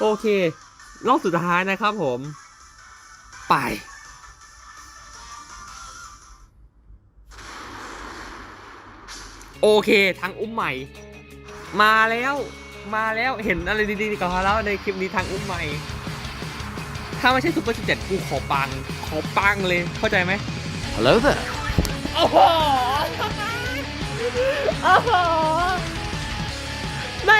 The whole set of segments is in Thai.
โอเค รอบสุดท้ายนะครับผม ไป โอเคทางอุ้มใหม่ มาแล้วมาแล้วเห็นอะไรดีๆกับเขาแล้วในคลิปนี้ทางอุ้มใหม่ ถ้าไม่ใช่ซุปเปอร์สิบเจ็ดกูขอปัง ขอปังเลยเข้าใจไหม Hello there. โอ้โหโอ้โห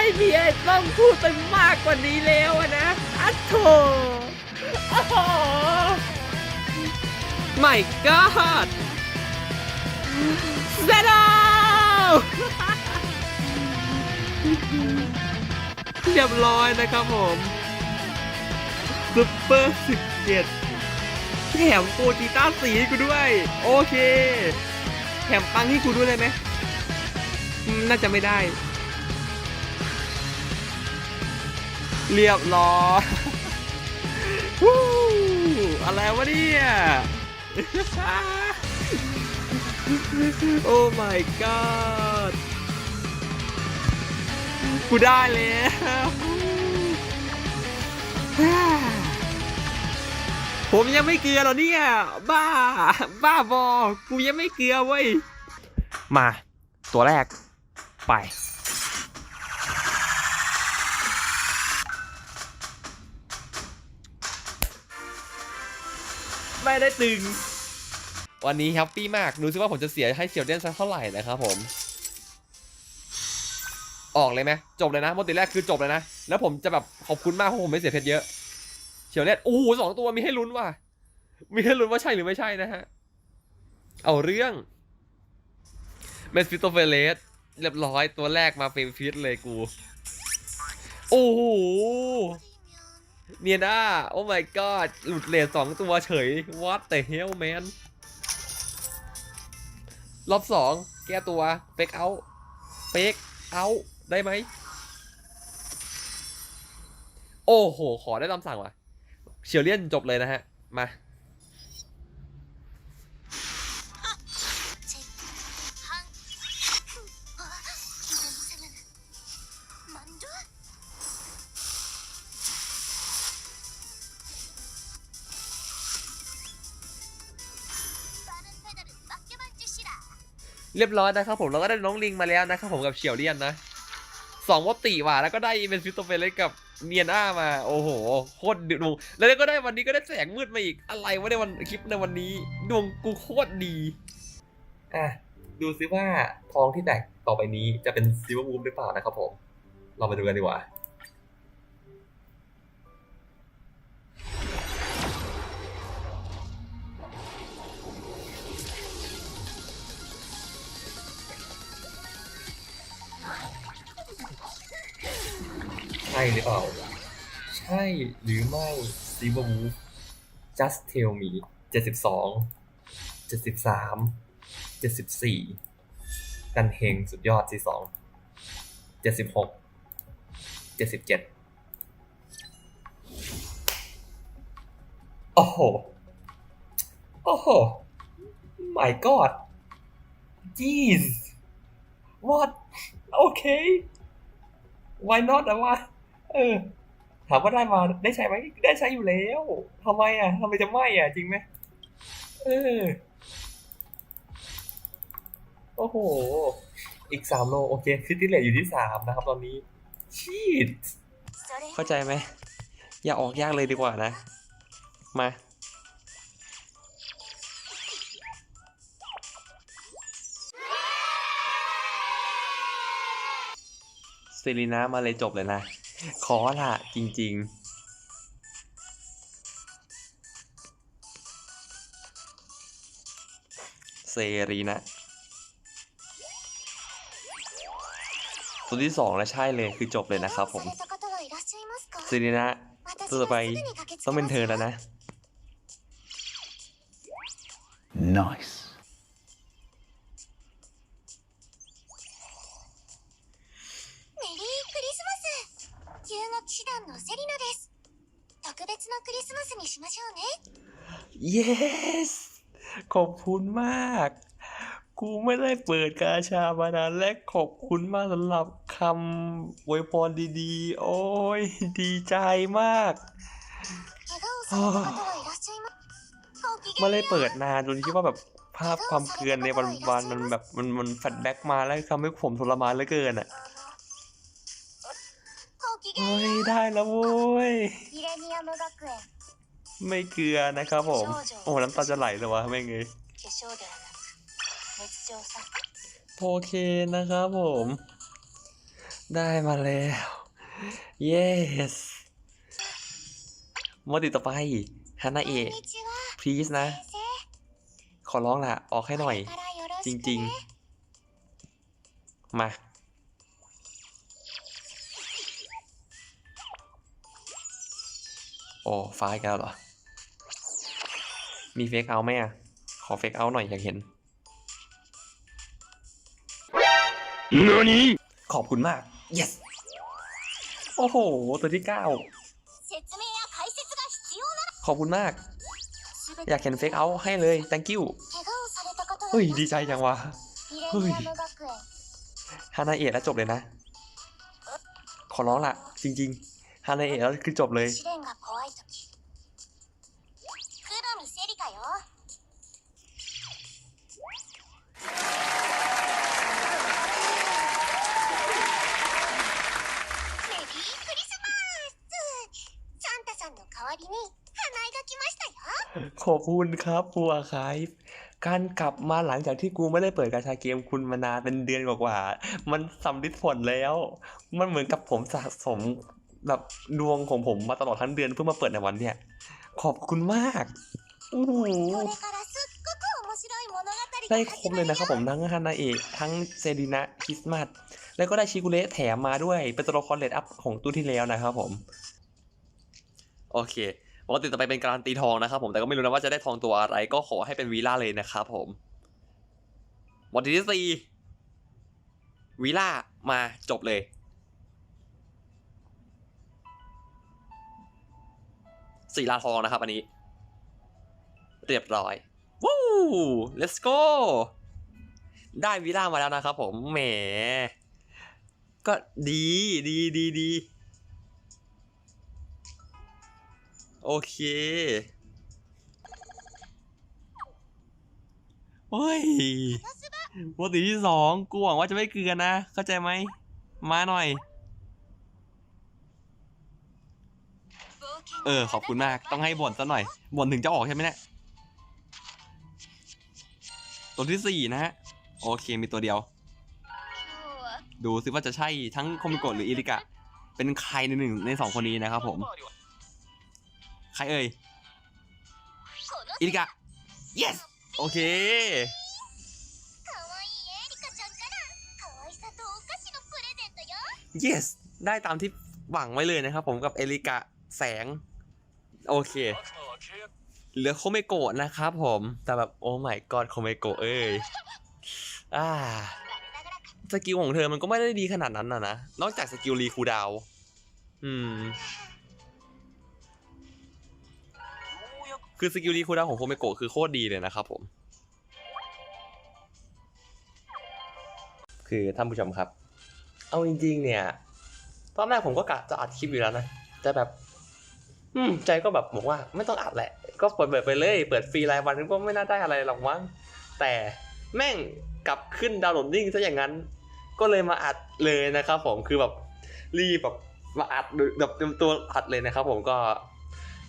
ไม่มีไอ้ต้องพูดไปมากกว่านี้แล้วนะอัโถโอ้โห My God เซโดเรียบร้อยนะครับผมซุปเปอร์สิบเจ็ดแถมโปรจีต้าสีกูด้วย โอเค แถมปังให้กูด้วยได้ไหมน่าจะไม่ได้ เรียบร้อยวู้อะไรวะเนี่ย โอ้ my god กูได้แล้วผมยังไม่เกลือหรอเนี่ย บ้า บ้าบอกูยังไม่เกลือเว้ย มา ตัวแรกไป ไม่ได้ตึง วันนี้แฮปปี้มากดูซิว่าผมจะเสียให้เชียวเดนสักเท่าไหร่นะครับผม ออกเลยไหมจบเลยนะโมติแรกคือจบเลยนะ แล้วผมจะแบบขอบคุณมากเพราะผมไม่เสียเพชรเยอะ เชียวเดนโอ้โหสองตัวมีให้ลุ้นว่ะ มีให้ลุ้นว่าใช่หรือไม่ใช่นะฮะ เอาเรื่องเมสฟิโตเฟเลสเรียบร้อยตัวแรกมาเฟรมฟิตเลยกู โอ้โห เนียน่าโอ้ my god หลุดเลทสองตัวเฉย what the hell man รอบสองแก้ตัวเฟกเอาเฟกเอาได้ไหม โอ้โห ขอได้ตามสั่งว่ะเชียวเลียนจบเลยนะฮะ มา เรียบร้อยนะครับผมเราก็ได้น้องลิงมาแล้วนะครับผมกับเฉียวเลียนนะสองวอตติว่ะแล้วก็ได้เป็นฟิโตเฟลเล็กกับเนียน่ามา โอ้โห โคตรดวงแล้วก็ได้วันนี้ก็ได้แสงมืดมาอีกอะไรวะในวันคลิปในวันนี้ ดวงกูโคตรดีอะดูซิว่าทองที่แตกต่อไปนี้จะเป็นซิลเวอร์วูมหรือเปล่านะครับผม เรามาดูกันดีกว่า ช่หรือเปล่า ใช่หรือไม่ซีบ e ู just tell me เจ็ดสิบสองเจ็ดสิบสามเจ็ดสิบสี่กันเฮงสุดยอดที่สองเจ็ดสิบหกเจ็ดสิบเจ็ดโอ้โห โอ้โห my god jeez what okay why not อะวะ เออ ถามว่าได้มาได้ใช้ไหมได้ใช้อยู่แล้วทำไมอะทำไมจะไม่อะ จริงไหมเออ โอ้โห อีกสามโล โอเคซิตี้เลทอยู่ที่สามนะครับ ตอนนี้ ชีดเข้าใจไหม อย่าออกยากเลยดีกว่านะ มาเซรีนามาเลยจบเลยนะ ขอละจริง ๆเซรีนะ ตัวที่สองและใช่เลยคือจบเลยนะครับผมเซรีนะ ตัวไปต้องเป็นเธอแล้วนะ nice クリスマスにしましょうね yes ขอบคุณมาก กูไม่ได้เปิดกาชามานานและขอบคุณมากสำหรับคำอวยพรดีๆ โอ้ย ดีใจมาก 怪我をされた方はいらっしゃいますごきげん ไม่ได้ よう เปิดนานจนคิดว่าแบบภาพความเกลือนในวันวันๆมันแบบมันมันแฟลชแบ็กมาแล้วทำให้ผมทรมานเหลือเกินอ่ะ ごきげん เฮ้ย よう ได้แล้วโว้ย ミレ ニアム学園 ไม่เกลือนะครับผม โอ้น้ำตาจะไหลเลยวะไม่เงย 化粧ではなく熱情さ โอเคนะครับผม ได้มาแล้ว yes โมติต่อไปฮานา こ เอะ んにちは please นะ 先生 ขอร้องล่ะ ออกให้หน่อย これからよろ จ しく ริง ね ๆ มา โอ้ฟ้าอีกแล้วเหรอ มีเฟกเอาไหมอะ ขอเฟกเอาหน่อยอยากเห็นเนื้อนี้ขอบคุณมาก yes โอ้โห ตัวที่เก้าขอบคุณมาก อยากเห็นเฟกเอาให้เลย thank you เฮ้ย ดีใจจังวะ เฮ้ยฮานาเอะแล้วจบเลยนะ ขอร้องละจริง ๆ ฮานาเอะแล้วคือจบเลย 見セリカよメリークリスマスサンタさんの代わりに花井が来ましたよ ขอบคุณครับบัวคายการกลับมาหลังจากที่กูไม่ได้เปิดกาชาเกมคุณมานานเป็นเดือนกว่าๆมันสำลิดผลแล้ว มันเหมือนกับผมสะสมแบบดวงของผมมาตลอดทั้งเดือนเพื่อมาเปิดในวันเนี้ยขอบคุณมาก ได้ครบเลยนะครับผมทั้งฮานาเอะทั้งเซรินะคริสต์มาสแล้วก็ได้ชิคุเระแถมมาด้วยเป็นตัวละครเลดอัพของตู้ที่แล้วนะครับผม โอเคปกติต่อไปเป็นการตีทองนะครับผมแต่ก็ไม่รู้นะว่าจะได้ทองตัวอะไร ก็ขอให้เป็นวีล่าเลยนะครับผมบทที่สี่วีล่ามาจบเลยสี่ลาทองนะครับอันนี้ เรียบร้อยวู้ let's go ได้วิล่ามาแล้วนะครับผม แหม ก็ดีดีดีดีโอเคโอ้ยปกติที่สองกูหวังว่าจะไม่เกลือนะ เข้าใจไหม มาหน่อย เออ ขอบคุณมาก ต้องให้บ่นซะหน่อย บ่นถึงจะออกใช่ไหมเนี่ย ตัวที่สี่นะฮะ โอเคมีตัวเดียว ดูซิว่าจะใช่ทั้งคมิโกะหรืออิริกะ เป็นใครในหนึ่งในสองคนนี้นะครับผม ใครเอ่ย อิริกะ yes โอเค yes ได้ตามที่หวังไว้เลยนะครับผมกับเอริกะแสง โอเค เหลือโคเมโกะนะครับผม แต่แบบโอ้ my god โคเมโกะเอ้ยอ่าสกิลของเธอมันก็ไม่ได้ดีขนาดนั้นนะนะ นอกจากสกิลรีคูดาว อืม คือสกิลรีคูดาวของโคเมโกะคือโคตรดีเลยนะครับผม คือท่านผู้ชมครับ เอาจริง ๆ เนี่ย ตอนแรกผมก็กะจะอัดคลิปอยู่แล้วนะแต่แบบ อืมใจก็แบบบอกว่าไม่ต้องอัดแหละ ก็เปิดเปิดไปเลย เปิดฟรีรายวันก็ไม่น่าได้อะไรหรอกมั้งแต่แม่งกลับขึ้นดาวน์โหลดดิ้งซะอย่างนั้น ก็เลยมาอัดเลยนะครับผมคือแบบรีบแบบมาอัดแบบเต็มตัวอัดเลยนะครับผมก็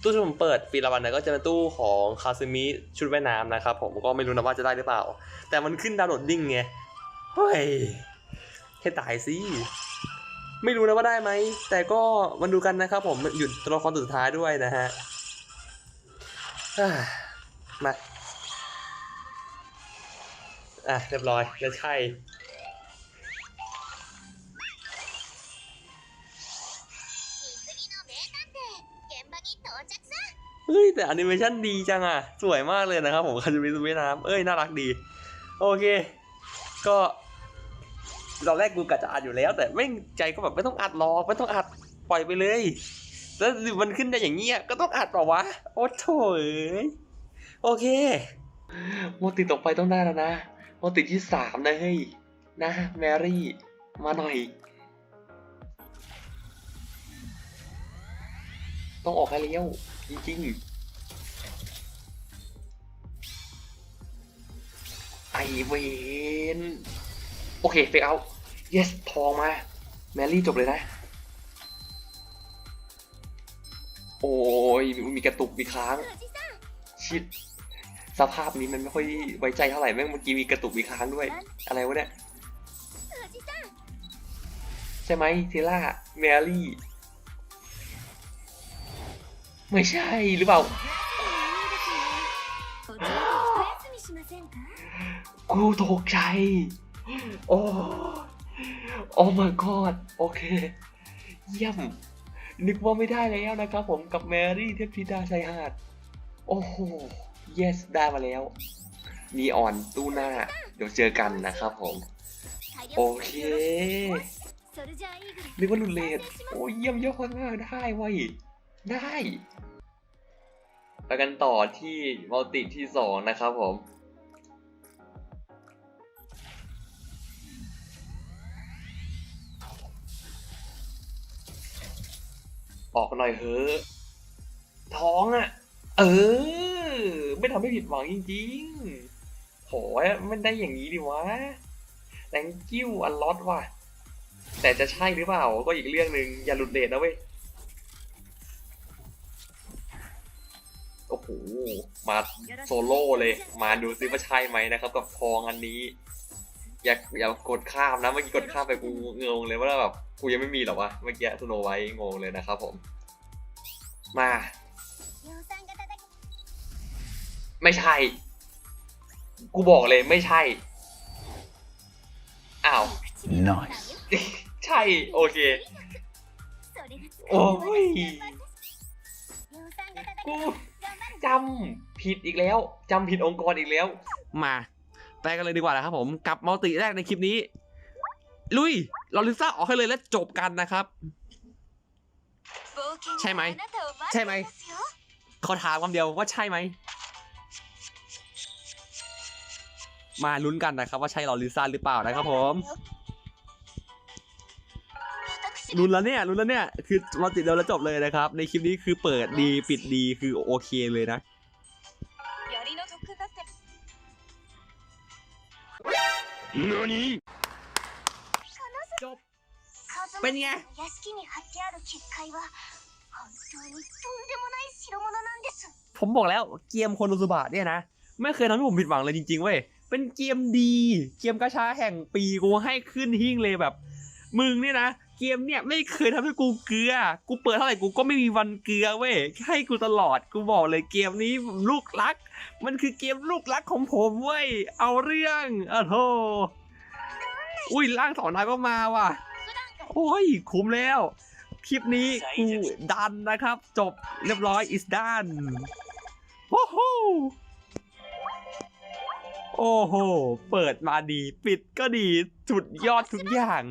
ตู้ที่ผมเปิดฟรีรายวันนี่ยก็จะเป็นตู้ของคาซึมิชุดว่ายน้ำนะครับผมก็ไม่รู้นะว่าจะได้หรือเปล่า แต่มันขึ้นดาวน์โหลดดิ้งไงเฮ้ยให้ตายสิ ไม่รู้นะว่าได้ไหม แต่ก็มาดูกันนะครับผมหยุดตัวละครตัสุดท้ายด้วยนะฮะมาอะเรียบร้อยแล้วใช่เฮ้ยแต่อนิเมชันดีจังอะ สวยมากเลยนะครับผมคาจูมิสุเมน้ำเอ้ย น่ารักดี โอเค ก็ ตอนแรกกูกะจะอัดอยู่แล้ว แต่ไม่งใจก็แบบไม่ต้องอัดหรอกไม่ต้องอัดปล่อยไปเลย แล้วมันขึ้นได้อย่างเงี้ยก็ต้องอัดเปล่าวะ โอ้โถยโอเคโมติตกไปต้องได้แล้วนะโมติที่สามนะเฮ้ยนะแมรี่มาหน่อย ต้องออกให้เลี้ยวจริงๆไอเวน โอเคเฟกเอาเยสทองมา แมรี่จบเลยนะ โอ้ย มีกระตุกมีค้าง ชิด สภาพนี้มันไม่ค่อยไว้ใจเท่าไหร่แม่งเมื่อกี้มีกระตุกมีค้างด้วย อะไรวะเนี่ย ใช่ไหมเทล่า แมรี่ ไม่ใช่หรือเปล่ากูตกใจ โอ้โอ้ my god โอเค เยี่ยม นึกว่าไม่ได้แล้วนะครับผมกับแมรี่เทพธิดาชายหาด โอ้โห yes ได้มาแล้ว มีออนตู้หน้า เดี๋ยวเจอกันนะครับผม โอเค นึกว่าลุนเลดโอ้เยี่ยมยอดมากได้ไว้ได้ไปกันต่อที่มัลติที่สองนะครับผม ออกหน่อยเถอท้องอะ่ะ เออ ไม่ทำให้ผิดหวังจริงๆโหยมันได้อย่างนี้ดิวะ thank you อันล็อตว่ะ แต่จะใช่หรือเปล่า ก็อีกเรื่องหนึ่งอย่าหลุดเลทนะเว้ย โอ้โห มาโซโล่เลย มาดูซิว่าใช่ไหมนะครับ กับทองอันนี้ อย่าอย่ากดข้ามนะเมื่อกี้กดข้ามไปกูงงเลยว่าแบบกูยังไม่มีหรอวะเมื่อกี้สโนไว้งงเลยนะครับผม มา ไม่ใช่ กูบอกเลยไม่ใช่อ้าว nice ใช่โอเคโอ้ยกูจำผิดอีกแล้วจำผิดองค์กรอีกแล้วมา ไปกันเลยดีกว่านะครับผมกับมัลติแรกในคลิปนี้ ลุยลอริซ่าออกให้เลยและจบกันนะครับ ใช่ไหม ใช่ไหมเขาถามคำเดียวว่าใช่ไหม มาลุ้นกันนะครับว่าใช่ลอริซ่าหรือเปล่านะครับผมลุ้นแล้วเนี่ยลุ้นแล้วเนี่ย คือมัลติเราแล้วจบเลยนะครับ ในคลิปนี้คือเปิดดีปิดดีคือโอเคเลยนะ จบ カズマเป็นไง の屋敷に貼ってある結界は本当にとんでもない代物なんです ผมบอกแล้วเกมโคโนซุบะเนี่ยนะ ไม่เคยทำให้ผมผิดหวังเลยจริงๆเว้ย เป็นเกมดี เกมกระชาแห่งปีกูให้ขึ้นหิ้งเลยแบบ มึงเนี่ยนะ เกมเนี่ยไม่เคยทำให้กูเกลือ กูเปิดเท่าไหร่กูก็ไม่มีวันเกลือเว้ยให้กูตลอดกูบอกเลยเกมนี้ลูกรัก มันคือเกมลูกรักของผมเว้ยเอาเรื่องอ้โธอุ้ยร่างสอนนายก็มาว่ะ โอ้ยคุ้มแล้ว คลิปนี้กูดันนะครับ จบเรียบร้อยอิสดานโอ้โหโอ้โห เปิดมาดี ปิดก็ดี สุดยอดทุกอย่าง